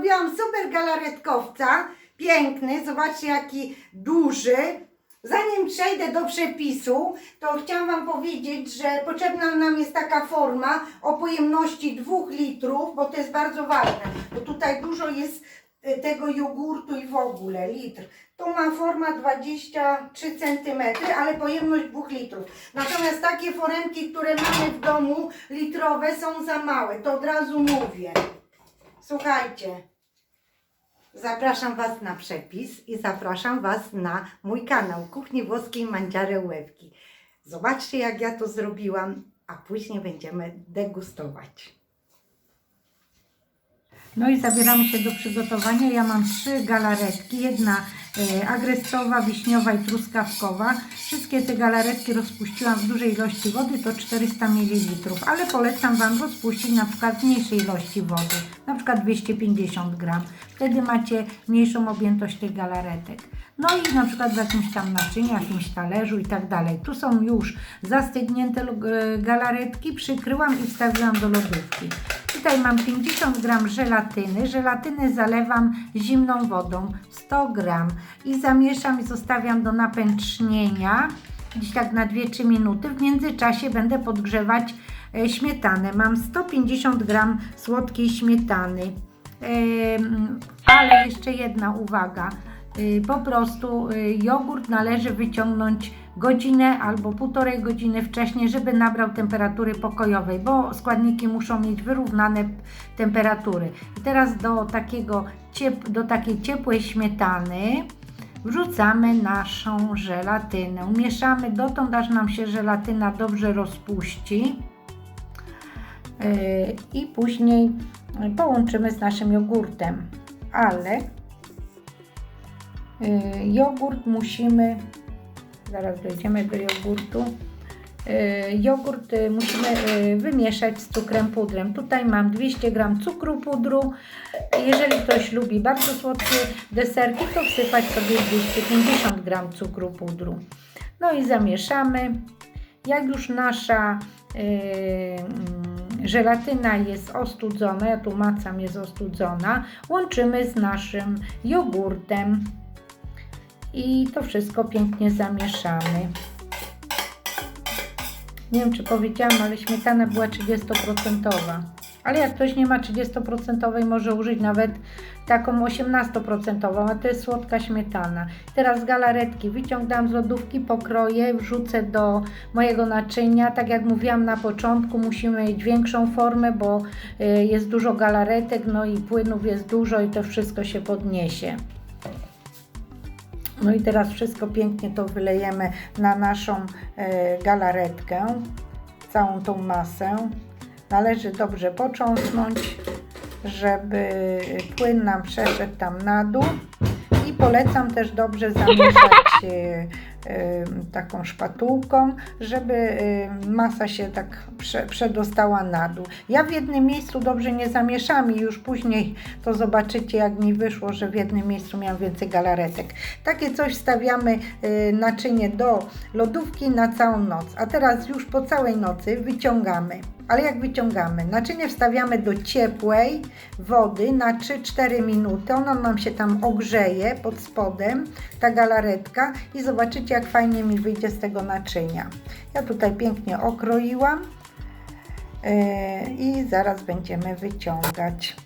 zrobiłam super galaretkowca. Piękny, zobaczcie jaki duży. Zanim przejdę do przepisu, to chciałam Wam powiedzieć, że potrzebna nam jest taka forma o pojemności 2 litrów, bo to jest bardzo ważne, bo tutaj dużo jest y, tego jogurtu i w ogóle litr. To ma forma 23 cm, ale pojemność 2 litrów. Natomiast takie foremki, które mamy w domu litrowe są za małe, to od razu mówię. Słuchajcie, zapraszam Was na przepis i zapraszam Was na mój kanał Kuchni Włoskiej Mandziare Łewki. Zobaczcie jak ja to zrobiłam, a później będziemy degustować. No i zabieramy się do przygotowania. Ja mam trzy galaretki. Jedna e, agresowa, wiśniowa i truskawkowa. Wszystkie te galaretki rozpuściłam w dużej ilości wody, to 400 ml, ale polecam Wam rozpuścić na przykład w mniejszej ilości wody, na przykład 250 gram. Wtedy macie mniejszą objętość tych galaretek. No i na przykład w jakimś tam naczyniu, jakimś talerzu i tak dalej. Tu są już zastygnięte e, galaretki, przykryłam i wstawiłam do lodówki. Tutaj mam 50 gram żelatyny. Żelatynę zalewam zimną wodą 100 gram i zamieszam i zostawiam do napęcznienia gdzieś tak na 2-3 minuty. W międzyczasie będę podgrzewać e, śmietanę. Mam 150 gram słodkiej śmietany. Em, Ale jeszcze jedna uwaga. Y, Po prostu y, jogurt należy wyciągnąć godzinę albo półtorej godziny wcześniej, żeby nabrał temperatury pokojowej, bo składniki muszą mieć wyrównane temperatury. I teraz do, takiego do takiej ciepłej śmietany wrzucamy naszą żelatynę. Mieszamy dotąd, aż nam się żelatyna dobrze rozpuści. Yy, I później połączymy z naszym jogurtem. Ale jogurt musimy, zaraz dojdziemy do jogurtu. Yy, Jogurt yy, musimy wymieszać z cukrem pudrem. Tutaj mam 200 g cukru pudru. Jeżeli ktoś lubi bardzo słodkie deserki, to wsypać sobie 250 g cukru pudru. No i zamieszamy. Jak już nasza yy, żelatyna jest ostudzona, ja tu macam jest ostudzona, łączymy z naszym jogurtem i to wszystko pięknie zamieszamy. Nie wiem, czy powiedziałam, ale śmietana była 30%. Ale jak ktoś nie ma 30%, może użyć nawet taką 18%, a to jest słodka śmietana. Teraz galaretki wyciągam z lodówki, pokroję, wrzucę do mojego naczynia. Tak jak mówiłam na początku, musimy mieć większą formę, bo y, jest dużo galaretek, no i płynów jest dużo i to wszystko się podniesie. No i teraz wszystko pięknie to wylejemy na naszą e, galaretkę, całą tą masę. Należy dobrze począsnąć, żeby płyn nam przeszedł tam na dół. I polecam też dobrze zamieszać e, taką szpatułką, żeby e, masa się tak prze, przedostała na dół. Ja w jednym miejscu dobrze nie zamieszam i już później to zobaczycie jak mi wyszło, że w jednym miejscu miałam więcej galaretek. Takie coś wstawiamy y, naczynie do lodówki na całą noc. A teraz już po całej nocy wyciągamy. Ale jak wyciągamy? Naczynie wstawiamy do ciepłej wody na 3-4 minuty. Ona nam się tam ogrzeje pod spodem, ta galaretka i zobaczycie jak fajnie mi wyjdzie z tego naczynia. Ja tutaj pięknie okroiłam yy, i zaraz będziemy wyciągać.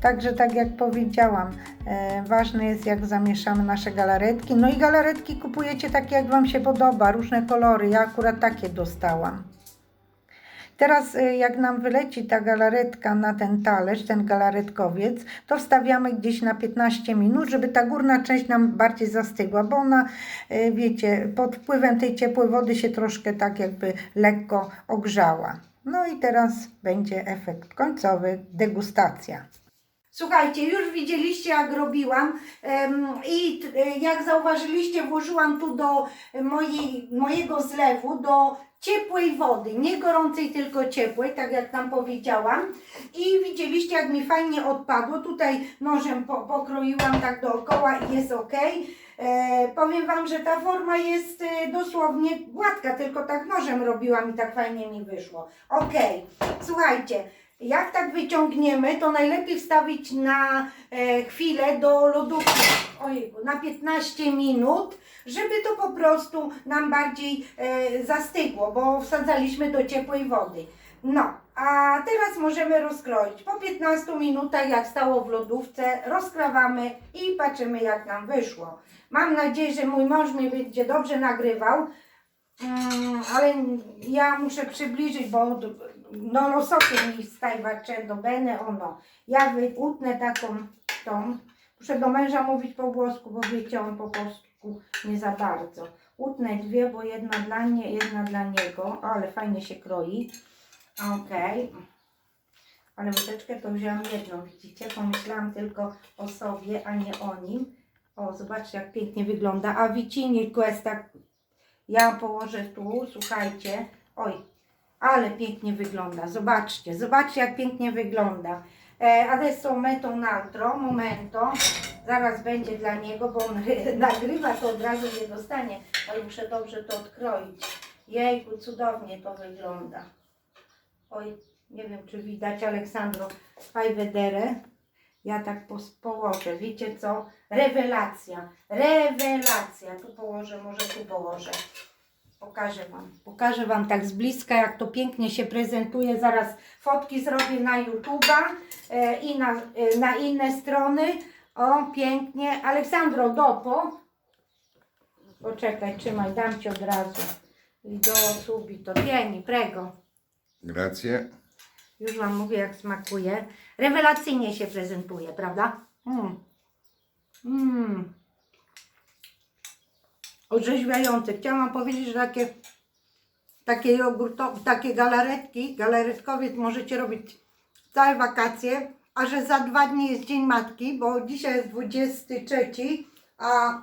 Także tak jak powiedziałam, e, ważne jest jak zamieszamy nasze galaretki. No i galaretki kupujecie takie jak Wam się podoba, różne kolory. Ja akurat takie dostałam. Teraz e, jak nam wyleci ta galaretka na ten talerz, ten galaretkowiec, to wstawiamy gdzieś na 15 minut, żeby ta górna część nam bardziej zastygła, bo ona, e, wiecie, pod wpływem tej ciepłej wody się troszkę tak jakby lekko ogrzała. No i teraz będzie efekt końcowy, degustacja. Słuchajcie, już widzieliście jak robiłam i e, jak zauważyliście włożyłam tu do mojej, mojego zlewu do ciepłej wody, nie gorącej tylko ciepłej, tak jak tam powiedziałam i widzieliście jak mi fajnie odpadło, tutaj nożem po, pokroiłam tak dookoła i jest ok. E, powiem Wam, że ta forma jest e, dosłownie gładka, tylko tak nożem robiłam i tak fajnie mi wyszło. Ok, słuchajcie, Jak tak wyciągniemy, to najlepiej wstawić na e, chwilę do lodówki, ojejku, na 15 minut, żeby to po prostu nam bardziej e, zastygło, bo wsadzaliśmy do ciepłej wody. No, a teraz możemy rozkroić. Po 15 minutach, jak stało w lodówce, rozkrawamy i patrzymy, jak nam wyszło. Mam nadzieję, że mój mąż mnie będzie dobrze nagrywał, mm, ale ja muszę przybliżyć, bo no lo so che mi stai facendo bene o no. Ja wy- utnę taką tą. Muszę do męża mówić po włosku, bo wiecie, on po polsku nie za bardzo. Utnę dwie, bo jedna dla mnie, jedna dla niego. Ale fajnie się kroi. Okej. Ale łyżeczkę to wzięłam jedną, widzicie? Pomyślałam tylko o sobie, a nie o nim. O, zobaczcie jak pięknie wygląda. A vicini questa ja położę tu, słuchajcie. Oj, ale pięknie wygląda. Zobaczcie, zobaczcie jak pięknie wygląda. E, adesso metto un altro, momento. Zaraz będzie dla niego, bo on nagrywa, to od razu nie dostanie, ale muszę dobrze to odkroić. Jejku, cudownie to wygląda. Oj, nie wiem czy widać Aleksandro, faj vedere. Ja tak położę, wiecie co? Rewelacja, rewelacja. Tu położę, może tu położę. Pokażę Wam. Pokażę Wam tak z bliska, jak to pięknie się prezentuje. Zaraz fotki zrobię na YouTube'a e, i na, e, na inne strony. O, pięknie. Aleksandro, dopo. Poczekaj, trzymaj, dam Ci od razu. I do subito. Tieni, prego. Grazie. Już Wam mówię, jak smakuje. Rewelacyjnie się prezentuje, prawda? Mm. Mm. Orzeźwiające. Chciałam powiedzieć, że takie, takie, jogurto, takie galaretki, galaretkowiec możecie robić całe wakacje, a że za dwa dni jest Dzień Matki, bo dzisiaj jest 23, a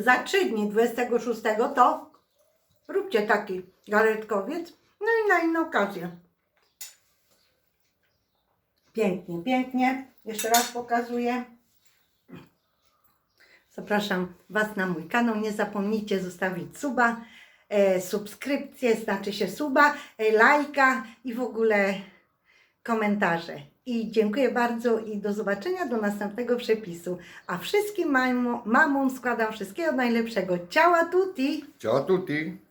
za trzy dni, 26, to róbcie taki galaretkowiec. No i na inną okazję. Pięknie, pięknie. Jeszcze raz pokazuję. Zapraszam Was na mój kanał. Nie zapomnijcie zostawić suba, e, subskrypcję, znaczy się suba, e, lajka i w ogóle komentarze. I dziękuję bardzo i do zobaczenia do następnego przepisu. A wszystkim mamom, mamom składam wszystkiego najlepszego. Ciao a tutti! Ciao tutti.